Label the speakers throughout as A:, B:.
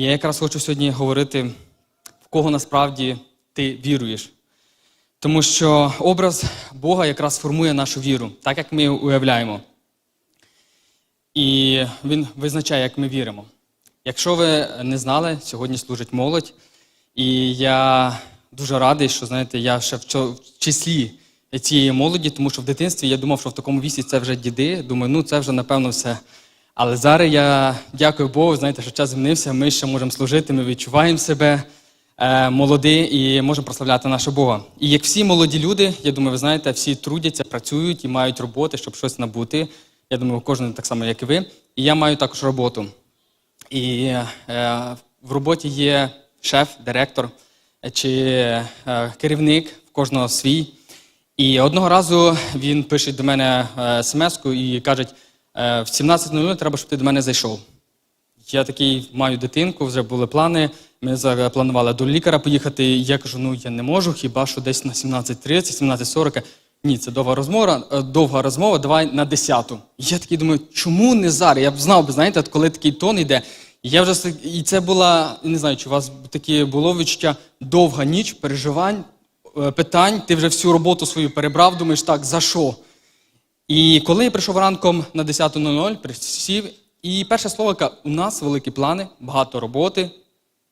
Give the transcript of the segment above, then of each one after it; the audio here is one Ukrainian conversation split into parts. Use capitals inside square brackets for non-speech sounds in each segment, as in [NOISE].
A: Я якраз хочу сьогодні говорити, в кого насправді ти віруєш. Тому що образ Бога якраз формує нашу віру, так як ми уявляємо. І він визначає, як ми віримо. Якщо ви не знали, сьогодні служить молодь. І я дуже радий, що знаєте, я ще в числі цієї молоді, тому що в дитинстві я думав, що в такому віці це вже діди. Думаю, ну це вже напевно все. Але зараз я дякую Богу, знаєте, що час змінився, ми ще можемо служити, ми відчуваємо себе е, молоді і можемо прославляти нашого Бога. І як всі молоді люди, я думаю, ви знаєте, всі трудяться, працюють і мають роботи, щоб щось набути. Я думаю, кожен так само, як і ви. І я маю також роботу. І е, в роботі є шеф, директор чи е, керівник, в кожного свій. І одного разу він пише до мене е, смс-ку і каже: е, в 17.00 треба, щоб ти до мене зайшов. Я такий маю дитинку, вже були плани. Ми запланували до лікаря поїхати. Я кажу: ну я не можу, хіба що десь на 17.30, 17.40. Ні, це довга розмова, е, довга розмова, давай на 10. І я такий думаю, чому не зараз? Я б знав би, знаєте, коли такий тон йде. Я вже і це була, не знаю, чи у вас таке було відчуття довга ніч, переживань, е, питань. Ти вже всю роботу свою перебрав, думаєш, так, за що? І коли я прийшов ранком на 10.00, присів, і перше слово каже, у нас великі плани, багато роботи,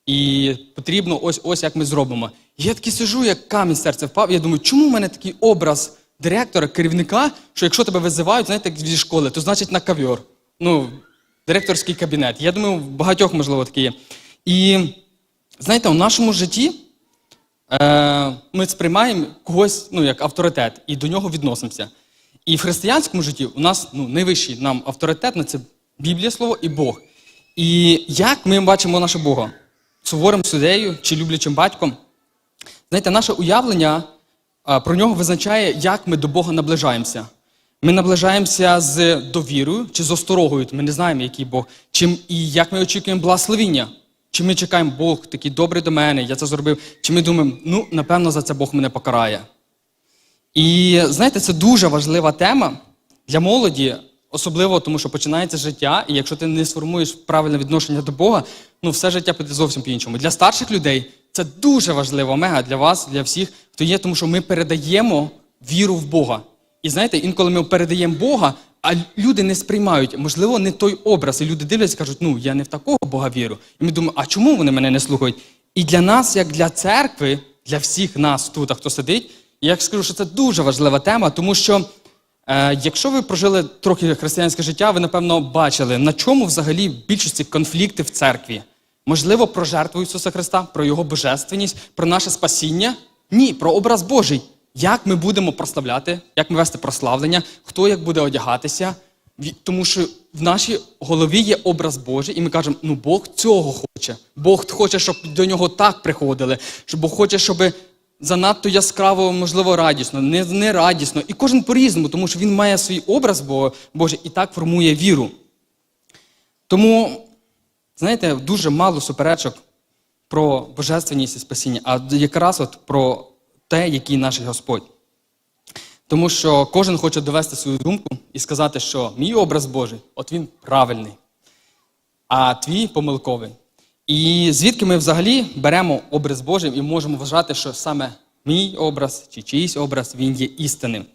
A: і потрібно ось ось як ми зробимо. Я такий сижу, як камінь з серця впав. Я думаю, чому в мене такий образ директора, керівника, що якщо тебе визивають, знаєте, зі школи, то значить на кав'йор. Ну, директорський кабінет. Я думаю, в багатьох, можливо, таке є. І знаєте, у нашому житті е, ми сприймаємо когось ну, як авторитет і до нього відносимося. І в християнському житті у нас ну, найвищий нам авторитет на це Біблія Слово і Бог. І як ми бачимо нашого Бога? Суворим суддею чи люблячим батьком? Знаєте, наше уявлення про нього визначає, як ми до Бога наближаємося. Ми наближаємося з довірою чи з осторогою. Ми не знаємо, який Бог. Чим, і як ми очікуємо благословіння. Чи ми чекаємо, Бог такий добрий до мене, я це зробив. Чи ми думаємо, ну, напевно, за це Бог мене покарає. І знаєте, це дуже важлива тема для молоді, особливо тому, що починається життя, і якщо ти не сформуєш правильне відношення до Бога, ну все життя піде зовсім по-іншому. Для старших людей це дуже важливо, мега для вас, для всіх, хто є, тому що ми передаємо віру в Бога. І знаєте, інколи ми передаємо Бога, а люди не сприймають, можливо, не той образ. І люди дивляться кажуть, ну я не в такого Бога вірю. І ми думаємо, а чому вони мене не слухають? І для нас, як для церкви, для всіх нас тут, хто сидить, я скажу, що це дуже важлива тема, тому що е, якщо ви прожили трохи християнське життя, ви напевно бачили, на чому взагалі більшості конфлікти в церкві. Можливо, про жертву Ісуса Христа, про Його божественність, про наше спасіння? Ні, про образ Божий. Як ми будемо прославляти, як ми вести прославлення, хто як буде одягатися. Тому що в нашій голові є образ Божий, і ми кажемо, ну Бог цього хоче. Бог хоче, щоб до нього так приходили, Бог хоче, щоб занадто яскраво, можливо, радісно, не, не радісно. І кожен по-різному, тому що він має свій образ Бо- Божий і так формує віру. Тому, знаєте, дуже мало суперечок про божественність і спасіння, а якраз от про те, який наш Господь. Тому що кожен хоче довести свою думку і сказати, що мій образ Божий, от він правильний, а твій помилковий. І звідки ми взагалі беремо образ Божий і можемо вважати, що саме мій образ чи чийсь образ він є істинним.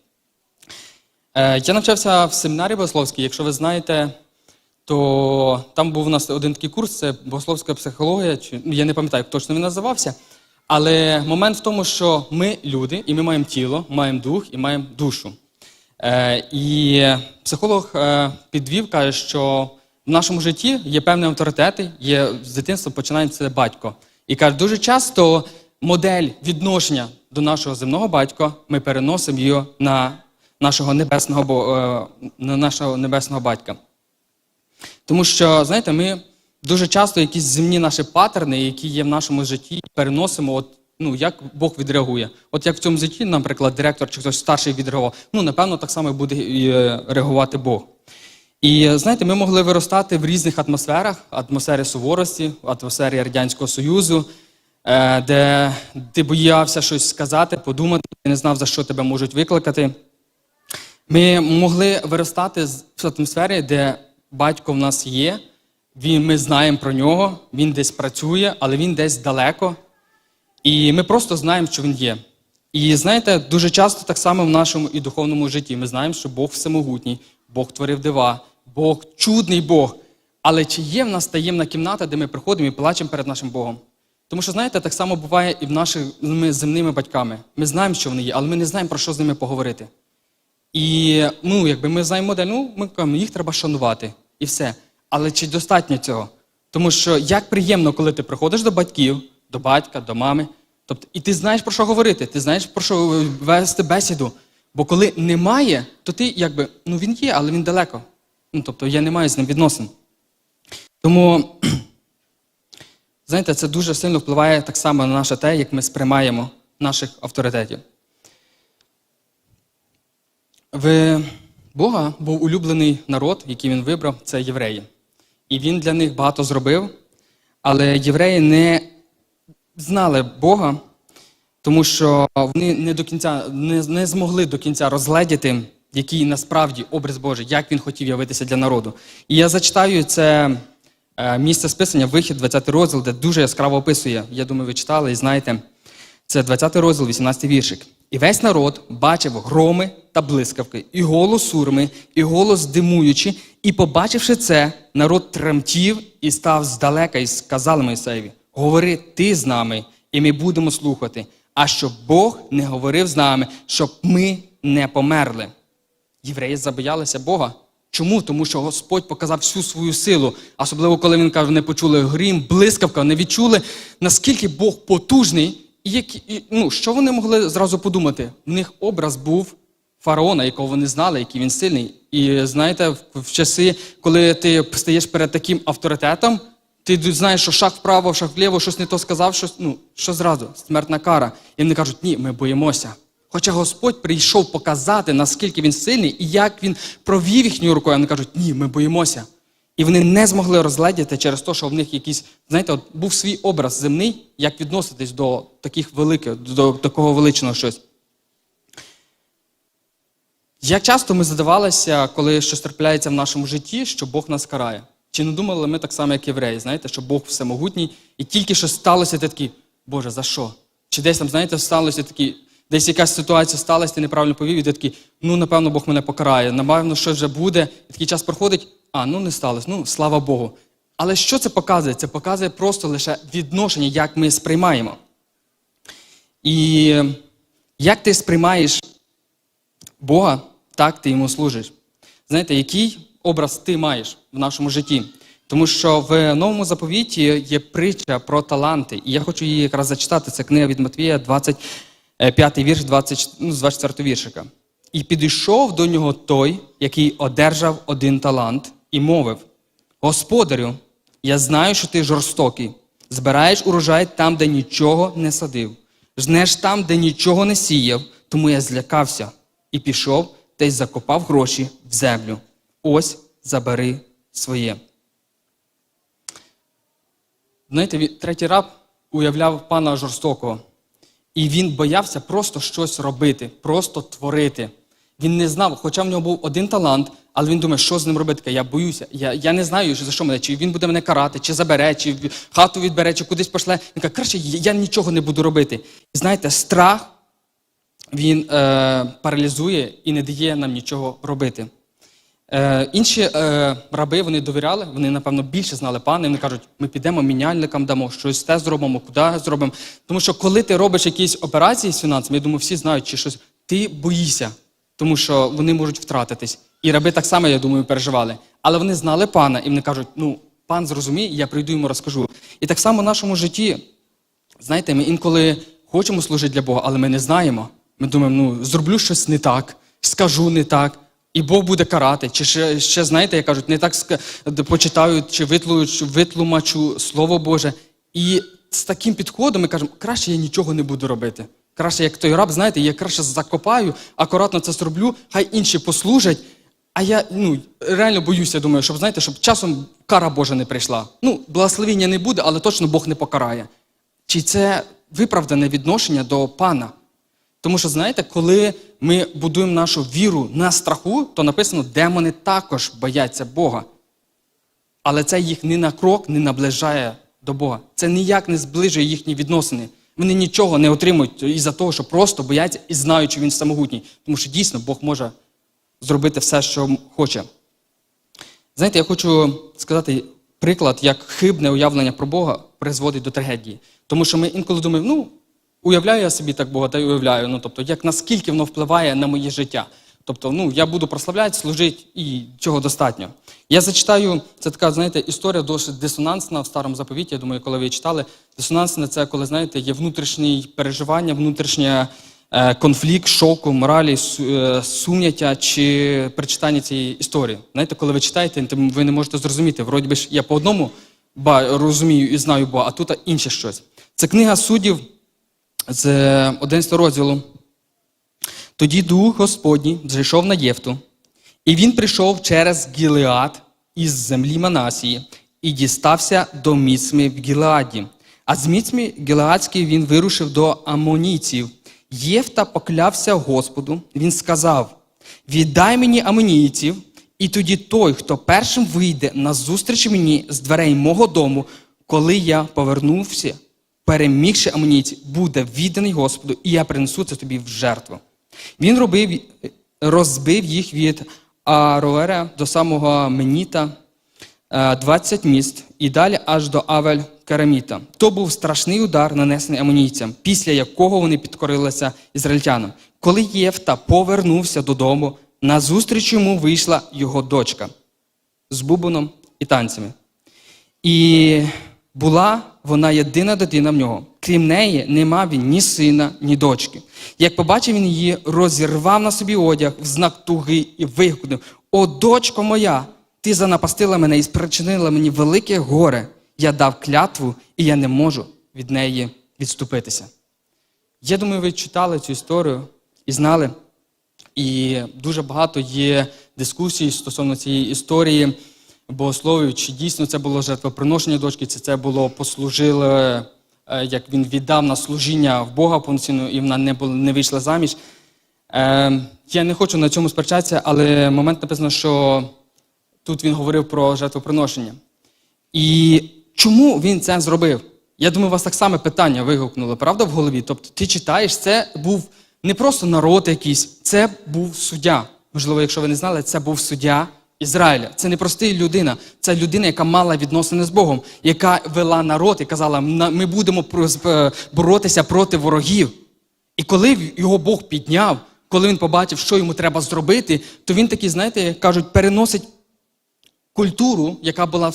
A: Е, Я навчався в семінарі богословській, якщо ви знаєте, то там був у нас один такий курс, це богословська психологія, чи ну, я не пам'ятаю, як точно він називався. Але момент в тому, що ми люди, і ми маємо тіло, маємо дух і маємо душу. Е, і психолог е, підвів, каже, що в нашому житті є певні авторитети, є з дитинства починається батько. І каже, дуже часто модель відношення до нашого земного батька ми переносимо її на нашого небесного, е, на нашого небесного батька. Тому що, знаєте, ми дуже часто якісь земні наші паттерни, які є в нашому житті, переносимо, от, ну, як Бог відреагує. От як в цьому житті, наприклад, директор чи хтось старший відреагував, ну, напевно, так само буде е, реагувати Бог. І знаєте, ми могли виростати в різних атмосферах: атмосфері суворості, атмосфері Радянського Союзу, е, де ти боявся щось сказати, подумати, ти не знав, за що тебе можуть викликати. Ми могли виростати в атмосфері, де батько в нас є, він, ми знаємо про нього, він десь працює, але він десь далеко. І ми просто знаємо, що він є. І знаєте, дуже часто так само в нашому і духовному житті ми знаємо, що Бог всемогутній, Бог творив дива, Бог чудний Бог. Але чи є в нас таємна кімната, де ми приходимо і плачемо перед нашим Богом? Тому що, знаєте, так само буває і в нашими земними батьками. Ми знаємо, що вони є, але ми не знаємо, про що з ними поговорити. І ну, якби ми знаємо модель, ну, ми кажемо, їх треба шанувати і все. Але чи достатньо цього? Тому що як приємно, коли ти приходиш до батьків, до батька, до мами, тобто, і ти знаєш про що говорити, ти знаєш про що вести бесіду. Бо коли немає, то ти якби, ну він є, але він далеко. Ну, тобто я не маю з ним відносин. Тому, [CLEARS THROAT] знаєте, це дуже сильно впливає так само на наше те, як ми сприймаємо наших авторитетів. В Бога був улюблений народ, який він вибрав, це євреї. І він для них багато зробив, але євреї не знали Бога, тому що вони не до кінця не, не змогли до кінця розгледіти, який насправді образ Божий, як він хотів явитися для народу. І я зачитаю це е, місце списання, вихід, 20 розділ, де дуже яскраво описує. Я думаю, ви читали і знаєте. Це 20 розділ, 18 віршик. І весь народ бачив громи та блискавки, і голос сурми, і голос димуючи, і, побачивши це, народ тремтів і став здалека, і сказали Мойсеєві, говори ти з нами, і ми будемо слухати, а щоб Бог не говорив з нами, щоб ми не померли. Євреї забоялися Бога. Чому? Тому що Господь показав всю свою силу, особливо коли він каже, не почули грім, блискавка, не відчули, наскільки Бог потужний, і, які, і ну, що вони могли зразу подумати? В них образ був фараона, якого вони знали, який він сильний. І знаєте, в, в часи, коли ти стаєш перед таким авторитетом, ти знаєш, що шаг вправо, шаг вліво, щось не то сказав, щось, ну, що зразу? Смертна кара. І вони кажуть, ні, ми боїмося. Хоча Господь прийшов показати, наскільки він сильний і як він провів їхньою рукою, вони кажуть, ні, ми боїмося. І вони не змогли розгледіти через те, що в них якийсь, знаєте, от був свій образ земний, як відноситись до таких великих, до такого величного щось. Як часто ми задавалися, коли щось трапляється в нашому житті, що Бог нас карає? Чи не думали ми так само, як євреї, знаєте, що Бог всемогутній, і тільки що сталося, ти такий, Боже, за що? Чи десь там, знаєте, сталося такі, десь якась ситуація сталася, ти неправильно повів, і ти такий, ну, напевно, Бог мене покарає, напевно, щось вже буде. І такий час проходить, а, ну не сталося, ну, слава Богу. Але що це показує? Це показує просто лише відношення, як ми сприймаємо. І як ти сприймаєш Бога, так ти йому служиш. Знаєте, який образ ти маєш в нашому житті? Тому що в новому заповіті є притча про таланти. І я хочу її якраз зачитати. Це книга від Матвія, 25 вірш, 20, ну, з 24 віршика. І підійшов до нього той, який одержав один талант, і мовив: Господарю, я знаю, що ти жорстокий, збираєш урожай там, де нічого не садив, жнеш там, де нічого не сіяв, тому я злякався і пішов та й закопав гроші в землю. Ось забери своє. Знаєте, третій раб уявляв пана жорстокого. І він боявся просто щось робити, просто творити. Він не знав, хоча в нього був один талант, але він думає, що з ним робити. Я боюся. Я, я не знаю, за що мене, чи він буде мене карати, чи забере, чи хату відбере, чи кудись пошле. Він каже, краще я нічого не буду робити. І знаєте, страх він е, паралізує і не дає нам нічого робити. Е, інші е, раби вони довіряли, вони, напевно, більше знали пана, і вони кажуть, ми підемо міняльникам дамо, щось те зробимо, куди зробимо. Тому що коли ти робиш якісь операції з фінансами, я думаю, всі знають, чи щось, ти боїшся, тому що вони можуть втратитись. І раби так само, я думаю, переживали. Але вони знали пана, і вони кажуть, ну, пан зрозуміє, я прийду йому розкажу. І так само в нашому житті, знаєте, ми інколи хочемо служити для Бога, але ми не знаємо. Ми думаємо, ну, зроблю щось не так, скажу не так, і Бог буде карати. Чи ще, ще знаєте, як кажуть, не так ска- почитаю, чи витлу- витлумачу Слово Боже. І з таким підходом ми кажемо, краще я нічого не буду робити. Краще, як той раб, знаєте, я краще закопаю, акуратно це зроблю, хай інші послужать. А я ну, реально боюся, думаю, щоб знаєте, щоб часом кара Божа не прийшла. Ну, благословіння не буде, але точно Бог не покарає. Чи це виправдане відношення до пана? Тому що, знаєте, коли ми будуємо нашу віру на страху, то написано, демони також бояться Бога. Але це їх ні на крок не наближає до Бога. Це ніяк не зближує їхні відносини. Вони нічого не отримують із-за того, що просто бояться і знають, що він самогутній. Тому що дійсно Бог може зробити все, що хоче. Знаєте, я хочу сказати приклад, як хибне уявлення про Бога призводить до трагедії. Тому що ми інколи думаємо, ну, уявляю я собі так Бога, та й уявляю. Ну, тобто, як наскільки воно впливає на моє життя. Тобто, ну, я буду прославляти, служити і цього достатньо. Я зачитаю, це така, знаєте, історія досить дисонансна в старому заповіті. Я думаю, коли ви читали, дисонансне це коли, знаєте, є внутрішнє переживання, внутрішнє е, конфлікт, шоку, моралі, е, сум'яття чи при читанні цієї історії. Знаєте, коли ви читаєте, ви не можете зрозуміти. Вроді би ж я по одному розумію і знаю Бога, а тут інше щось. Це книга суддів з 11 розділу. Тоді дух Господній зайшов на Єфту, і він прийшов через Гілеад із землі Манасії і дістався до міцми в Гілеаді. А з міцми Гілеадської він вирушив до амонійців. Єфта поклявся Господу. Він сказав: Віддай мені амонійців, і тоді той, хто першим вийде на зустріч мені з дверей мого дому, коли я повернувся, перемігши амонійців, буде відданий Господу, і я принесу це тобі в жертву. Він робив, розбив їх від Ароера до самого Меніта, е, 20 міст, і далі аж до Авель Караміта. То був страшний удар, нанесений амонійцям, після якого вони підкорилися ізраїльтянам. Коли Єфта повернувся додому, назустріч йому вийшла його дочка з бубоном і танцями. І була вона єдина дитина в нього. Крім неї, не мав він ні сина, ні дочки. Як побачив він її, розірвав на собі одяг в знак туги і вигукнув: О, дочко моя, ти занапастила мене і спричинила мені велике горе. Я дав клятву, і я не можу від неї відступитися. Я думаю, ви читали цю історію і знали. І дуже багато є дискусій стосовно цієї історії богословів, чи дійсно це було жертвоприношення дочки, чи це було послужило, е, як він віддав на служіння в Бога повноцінно, і вона не, була, не вийшла заміж. Е, я не хочу на цьому сперечатися, але момент написано, що тут він говорив про жертвоприношення. І чому він це зробив? Я думаю, у вас так само питання вигукнуло, правда, в голові? Тобто ти читаєш, це був не просто народ якийсь, це був суддя. Можливо, якщо ви не знали, це був суддя Ізраїля. Це не простий людина, це людина, яка мала відносини з Богом, яка вела народ і казала, ми будемо е, боротися проти ворогів. І коли його Бог підняв, коли він побачив, що йому треба зробити, то він такий, знаєте, кажуть, переносить культуру, яка була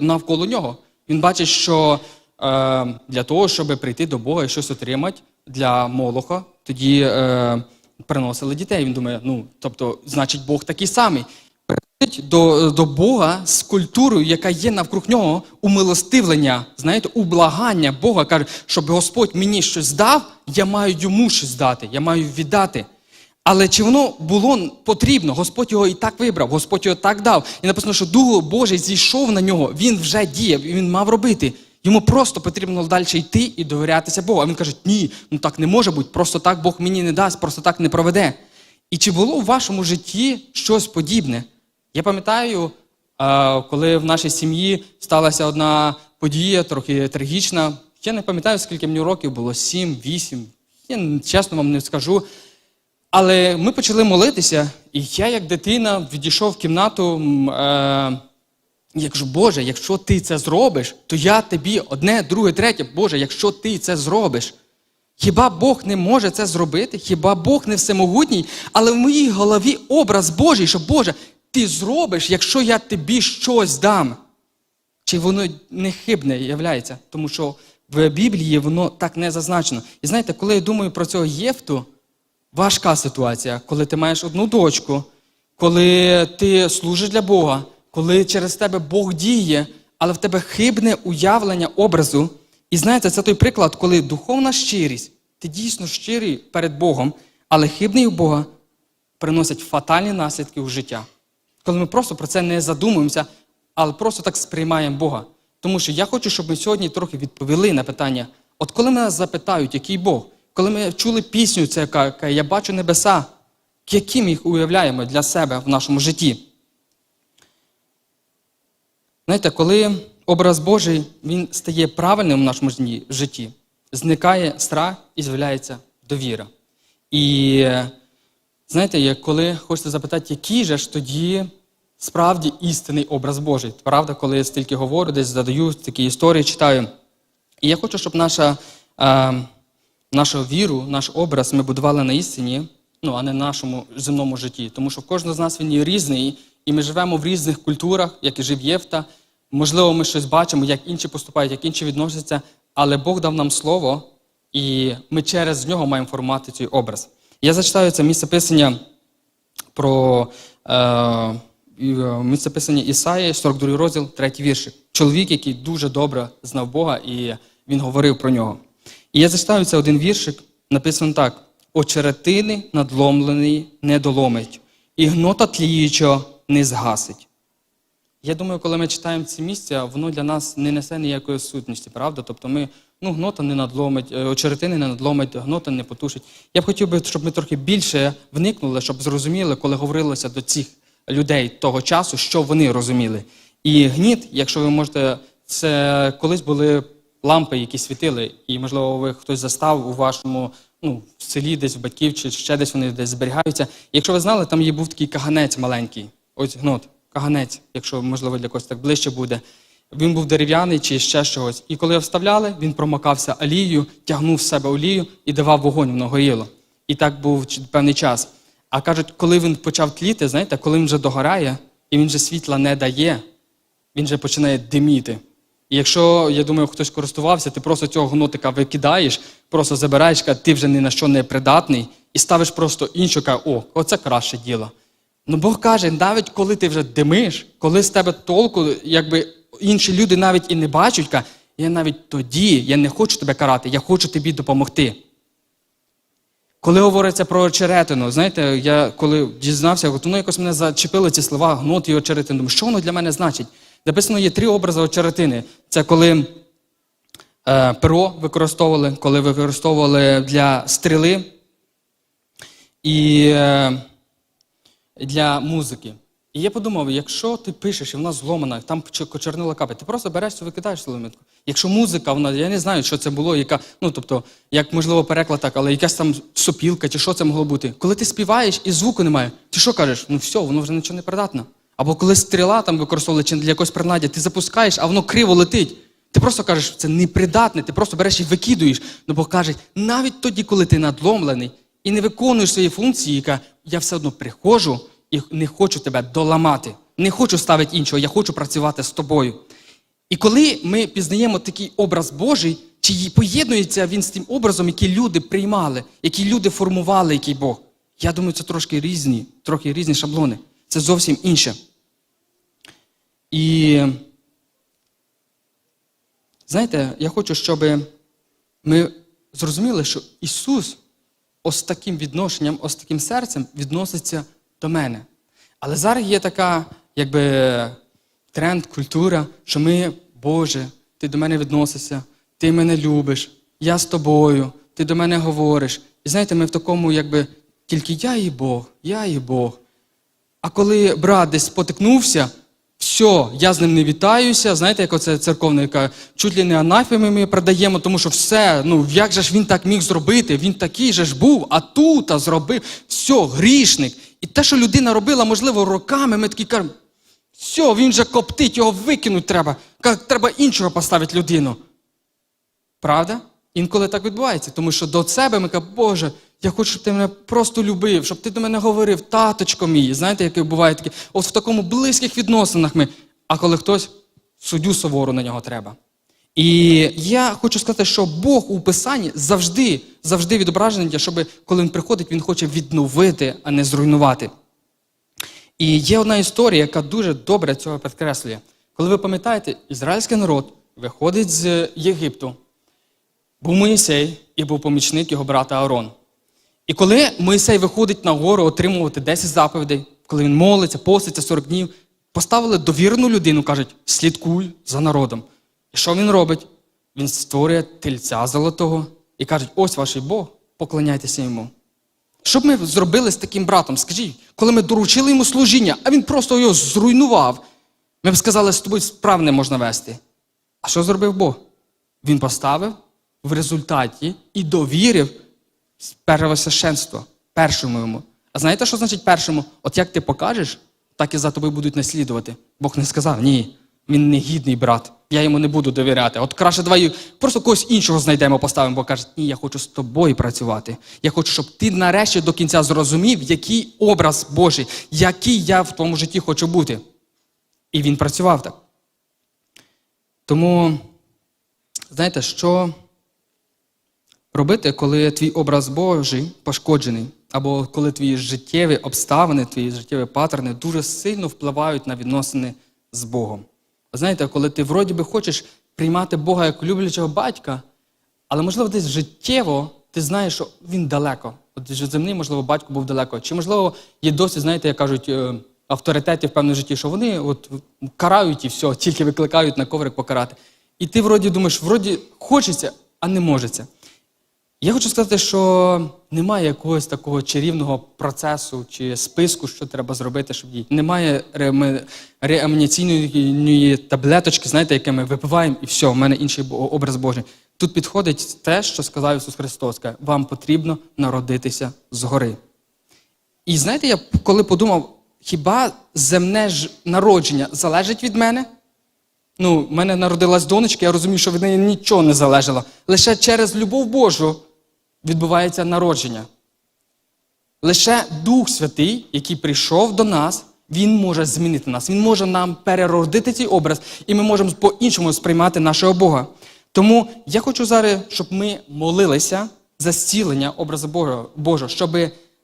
A: навколо нього. Він бачить, що е, для того, щоб прийти до Бога і щось отримати для Молоха, тоді е, приносили дітей. Він думає, ну, тобто, значить, Бог такий самий. До, до Бога з культурою, яка є навкруг нього, умилостивлення, знаєте, ублагання Бога каже, щоб Господь мені щось дав, я маю йому щось дати, я маю віддати. Але чи воно було потрібно? Господь його і так вибрав, Господь його так дав. І написано, що Дух Божий зійшов на нього, він вже діяв, і він мав робити. Йому просто потрібно далі йти і довірятися Богу. А він каже, ні, ну так не може бути, просто так Бог мені не дасть, просто так не проведе. І чи було в вашому житті щось подібне? Я пам'ятаю, е, коли в нашій сім'ї сталася одна подія, трохи трагічна. Я не пам'ятаю, скільки мені років було, сім, вісім. Я чесно вам не скажу. Але ми почали молитися, і я, як дитина, відійшов в кімнату. Е, кажу, Боже, якщо ти це зробиш, то я тобі одне, друге, третє, Боже, якщо ти це зробиш. Хіба Бог не може це зробити? Хіба Бог не всемогутній? Але в моїй голові образ Божий, що Боже, ти зробиш, якщо я тобі щось дам. Чи воно не хибне являється? Тому що в Біблії воно так не зазначено. І знаєте, коли я думаю про цього Єфту, важка ситуація, коли ти маєш одну дочку, коли ти служиш для Бога, коли через тебе Бог діє, але в тебе хибне уявлення образу. І знаєте, це той приклад, коли духовна щирість, ти дійсно щирий перед Богом, але хибний у Бога приносять фатальні наслідки у життя. Коли ми просто про це не задумуємося, але просто так сприймаємо Бога. Тому що я хочу, щоб ми сьогодні трохи відповіли на питання: от коли мене запитають, який Бог, коли ми чули пісню, це яка я бачу небеса, яким їх уявляємо для себе в нашому житті? Знаєте, коли образ Божий він стає правильним в нашому житті, зникає страх і з'являється довіра. І знаєте, як коли хочете запитати, який же ж тоді справді істинний образ Божий? Правда, коли я стільки говорю, десь задаю такі історії, читаю. І я хочу, щоб наша, е, нашу віру, наш образ ми будували на істині, ну, а не на нашому земному житті. Тому що кожен з нас він є різний, і ми живемо в різних культурах, як і жив Євта. Можливо, ми щось бачимо, як інші поступають, як інші відносяться, але Бог дав нам слово, і ми через нього маємо формувати цей образ. Я зачитаю це місце писання про е, е, місце писання Ісаї, 42 розділ, 3 віршик. Чоловік, який дуже добре знав Бога, і він говорив про нього. І я зачитаю це один віршик, написано так: очеретини надломлений не доломить, і гнота тліючого не згасить. Я думаю, коли ми читаємо ці місця, воно для нас не несе ніякої сутності, правда? Тобто ми, ну, гнота не надломить, е, очеретини не надломить, гнота не потушить. Я б хотів би, щоб ми трохи більше вникнули, щоб зрозуміли, коли говорилося до цих людей того часу, що вони розуміли. І гніт, якщо ви можете, це колись були лампи, які світили, і, можливо, ви хтось застав у вашому ну, в селі, десь в батьків, чи ще десь вони десь зберігаються. Якщо ви знали, там є був такий каганець маленький. Ось гнот, каганець, якщо можливо для когось так ближче буде. Він був дерев'яний чи ще чогось. І коли вставляли, він промокався олією, тягнув з себе олію і давав вогонь, воно горіло. І так був певний час. А кажуть, коли він почав тліти, знаєте, коли він вже догорає, і він вже світла не дає, він вже починає диміти. І якщо, я думаю, хтось користувався, ти просто цього гнотика викидаєш, просто забираєш, кажеш, ти вже ні на що не придатний, і ставиш просто іншу, кажеш, о, оце краще діло. Ну Бог каже, навіть коли ти вже димиш, коли з тебе толку, якби інші люди навіть і не бачать, я навіть тоді я не хочу тебе карати, я хочу тобі допомогти. Коли говориться про очеретину, знаєте, я коли дізнався, воно якось мене зачепило ці слова гнот і очеретину. Думаю, Що воно для мене значить? Написано є три образи очеретини. Це коли е, перо використовували, коли використовували для стріли і е, для музики. І я подумав, якщо ти пишеш і вона зломана, там чорнила капає, ти просто береш і викидаєш соломітку. Якщо музика, вона, я не знаю, що це було, яка, ну тобто, як можливо переклад так, але якась там сопілка чи що це могло бути. Коли ти співаєш і звуку немає, ти що кажеш? Ну все, воно вже нічого не придатно. Або коли стріла там використовували чи для якогось приладдя, ти запускаєш, а воно криво летить. Ти просто кажеш, це непридатне, ти просто береш і викидуєш. Ну Бог каже, навіть тоді, коли ти надломлений і не виконуєш свої функції, яка я все одно приходжу і не хочу тебе доламати, не хочу ставити іншого, я хочу працювати з тобою. І коли ми пізнаємо такий образ Божий, чи поєднується він з тим образом, який люди приймали, який люди формували, який Бог. Я думаю, це трошки різні, трохи різні шаблони. Це зовсім інше. І знаєте, я хочу, щоб ми зрозуміли, що Ісус ось таким відношенням, ось таким серцем відноситься до мене. Але зараз є така, якби тренд, культура, що ми, Боже, ти до мене відносишся, ти мене любиш, я з тобою, ти до мене говориш. І знаєте, ми в такому, якби тільки я і Бог, я і Бог. А коли брат десь спотикнувся, все, я з ним не вітаюся. Знаєте, як оце церковна, яка чуть ли не анафеми ми продаємо, тому що все, ну як же ж він так міг зробити? Він такий же ж був, а тут а зробив. Все, грішник. І те, що людина робила, можливо, роками, ми такі кажемо, все, він же коптить, його викинуть треба. Треба іншого поставити людину. Правда? Інколи так відбувається, тому що до себе ми кажемо, Боже, я хочу, щоб ти мене просто любив, щоб ти до мене говорив, таточко мій. Знаєте, яке буває таке? От в такому близьких відносинах ми. А коли хтось суддю сувору на нього треба. І я хочу сказати, що Бог у Писанні завжди, завжди відображений, щоб коли він приходить, він хоче відновити, а не зруйнувати. І є одна історія, яка дуже добре цього підкреслює. Коли ви пам'ятаєте, ізраїльський народ виходить з Єгипту, був Моїсей і був помічник його брата Аарон. І коли Моїсей виходить на гору отримувати 10 заповідей, коли він молиться, поститься 40 днів, поставили довірну людину, кажуть, слідкуй за народом. І що він робить? Він створює тельця золотого і кажуть, ось ваш Бог, поклоняйтеся йому. Що б ми зробили з таким братом? Скажіть, коли ми доручили йому служіння, а він просто його зруйнував. Ми б сказали, з тобою справ не можна вести. А що зробив Бог? Він поставив в результаті і довірив первосвященство першому йому. А знаєте, що значить першому? От як ти покажеш, так і за тобою будуть наслідувати. Бог не сказав, ні, він не гідний брат, я йому не буду довіряти. От краще давай просто когось іншого знайдемо, поставимо, бо каже, ні, я хочу з тобою працювати. Я хочу, щоб ти нарешті до кінця зрозумів, який образ Божий, який я в твоєму житті хочу бути. І він працював так. Тому, знаєте, що робити, коли твій образ Божий пошкоджений, або коли твої життєві обставини, твої життєві паттерни дуже сильно впливають на відносини з Богом. Ви знаєте, коли ти вроді би хочеш приймати Бога як люблячого батька, але, можливо, десь життєво ти знаєш, що він далеко. От земний, можливо, батько був далеко. Чи, можливо, є досі, знаєте, як кажуть, е, авторитети в певному житті, що вони от карають і все, тільки викликають на коврик покарати. І ти вроді думаєш, вроді хочеться, а не можеться. Я хочу сказати, що немає якогось такого чарівного процесу чи списку, що треба зробити, щоб діяти. Немає реамінаційної таблеточки, знаєте, яке ми випиваємо, і все, в мене інший образ Божий. Тут підходить те, що сказав Ісус Христос. Вам потрібно народитися згори. І знаєте, я коли подумав, хіба земне ж народження залежить від мене? Ну, в мене народилась донечка, я розумію, що від неї нічого не залежало. Лише через любов Божу відбувається народження. Лише Дух Святий, який прийшов до нас, Він може змінити нас. Він може нам переродити цей образ, і ми можемо по-іншому сприймати нашого Бога. Тому я хочу зараз, щоб ми молилися за зцілення образу Божого, щоб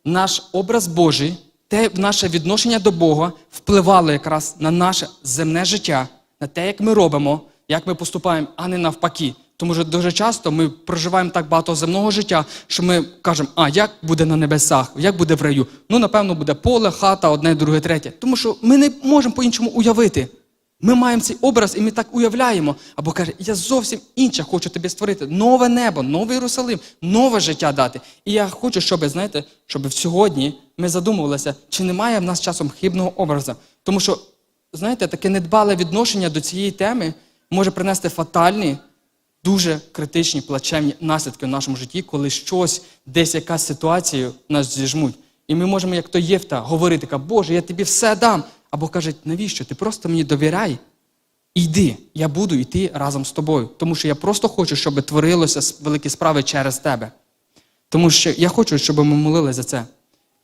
A: наш образ Божий, те наше відношення до Бога впливало якраз на наше земне життя, на те, як ми робимо, як ми поступаємо, а не навпаки. Тому що дуже часто ми проживаємо так багато земного життя, що ми кажемо, а як буде на небесах, як буде в раю? Ну, напевно, буде поле, хата, одне, друге, третє. Тому що ми не можемо по-іншому уявити. Ми маємо цей образ, і ми так уявляємо. Або каже, я зовсім інше хочу тобі створити. Нове небо, новий Єрусалим, нове життя дати. І я хочу, щоб, знаєте, щоб сьогодні ми задумувалися, чи немає в нас часом хибного образу. Тому що, знаєте, таке недбале відношення до цієї теми може принести фатальні, дуже критичні, плачевні наслідки в нашому житті, коли щось, десь якась ситуація нас зіжмуть. І ми можемо, як то Єфта, говорити, ка, Боже, я тобі все дам. Або кажуть, навіщо? Ти просто мені довіряй. Йди, я буду йти разом з тобою. Тому що я просто хочу, щоб творилося великі справи через тебе. Тому що я хочу, щоб ми молилися за це.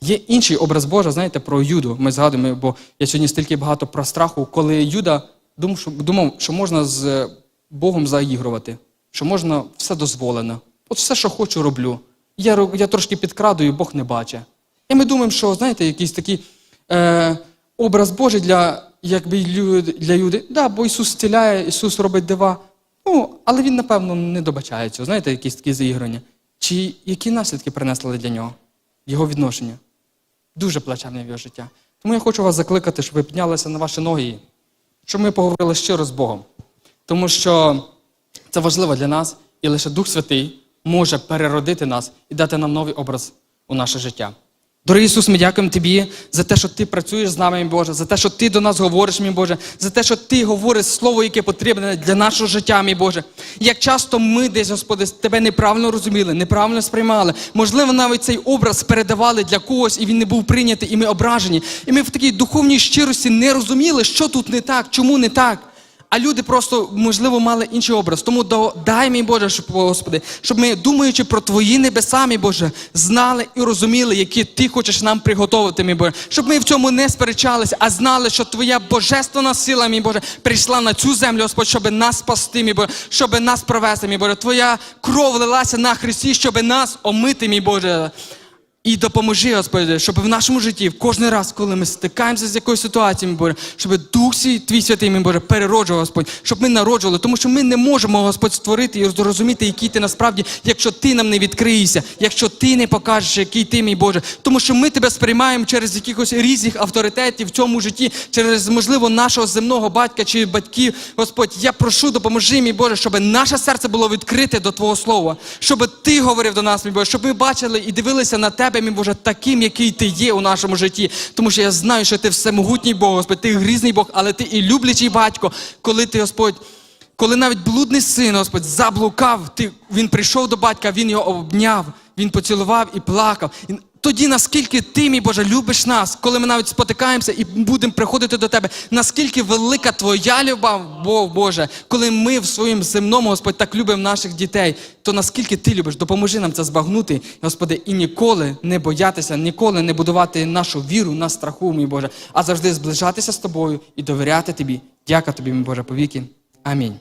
A: Є інший образ Божа, знаєте, про Юду. Ми згадуємо, бо я сьогодні стільки багато про страху, коли Юда думав, що можна з Богом заігрувати, що можна все дозволено. От все, що хочу, роблю. Я, я трошки підкрадую, Бог не бачить. І ми думаємо, що, знаєте, якийсь такий е, образ Божий для, якби, для Юди. Да, бо Ісус зціляє, Ісус робить дива. Ну, але він, напевно, не добачає цього. Знаєте, якісь такі заіграння. Чи які наслідки принесли для нього, його відношення? Дуже плачевне його життя. Тому я хочу вас закликати, щоб ви піднялися на ваші ноги, щоб ми поговорили щиро з Богом. Тому що це важливо для нас, і лише Дух Святий може переродити нас і дати нам новий образ у наше життя. Дорогий Ісус, ми дякуємо Тобі за те, що Ти працюєш з нами, мій Боже, за те, що Ти до нас говориш, мій Боже, за те, що Ти говориш слово, яке потрібне для нашого життя, мій Боже. Як часто ми десь, Господи, Тебе неправильно розуміли, неправильно сприймали. Можливо, навіть цей образ передавали для когось, і він не був прийнятий, і ми ображені. І ми в такій духовній щирості не розуміли, що тут не так, чому не так. А люди просто, можливо, мали інший образ. Тому дай, мій Боже, щоб, Господи, щоб ми, думаючи про Твої небеса, мій Боже, знали і розуміли, які Ти хочеш нам приготувати, мій Боже. Щоб ми в цьому не сперечалися, а знали, що Твоя божественна сила, мій Боже, прийшла на цю землю, Господь, щоб нас спасти, мій Боже, щоб нас провести, мій Боже. Твоя кров лилася на Христі, щоб нас омити, мій Боже. І допоможи, Господи, щоб в нашому житті, кожен раз, коли ми стикаємося з якоюсь ситуацією, Боже, щоб Дух Свій, Твій Святий, мій Боже, перероджував, Господь, щоб ми народжували, тому що ми не можемо, Господь, створити і зрозуміти, який ти насправді, якщо ти нам не відкриєшся, якщо ти не покажеш, який ти, мій Боже. Тому що ми тебе сприймаємо через якихось різних авторитетів в цьому житті, через, можливо, нашого земного батька чи батьків. Господь, я прошу, допоможи, мій Боже, щоб наше серце було відкрите до Твого Слова, щоб Ти говорив до нас, мій Боже, щоб ми бачили і дивилися на Тебе,
B: тебе, мій Боже, таким, який ти є у нашому житті. Тому що я знаю, що ти всемогутній Бог, Господь, ти грізний Бог, але ти і люблячий батько, коли ти, Господь. Коли навіть блудний син, Господь, заблукав, ти, він прийшов до батька, він його обняв, він поцілував і плакав. Тоді наскільки ти, мій Боже, любиш нас, коли ми навіть спотикаємося і будемо приходити до тебе, наскільки велика твоя любов, Боже, коли ми в своєму земному, Господь, так любимо наших дітей, то наскільки ти любиш, допоможи нам це збагнути, Господи, і ніколи не боятися, ніколи не будувати нашу віру на страху, мій Боже, а завжди зближатися з тобою і довіряти тобі. Дяка тобі, мій Боже, повіки. Амінь.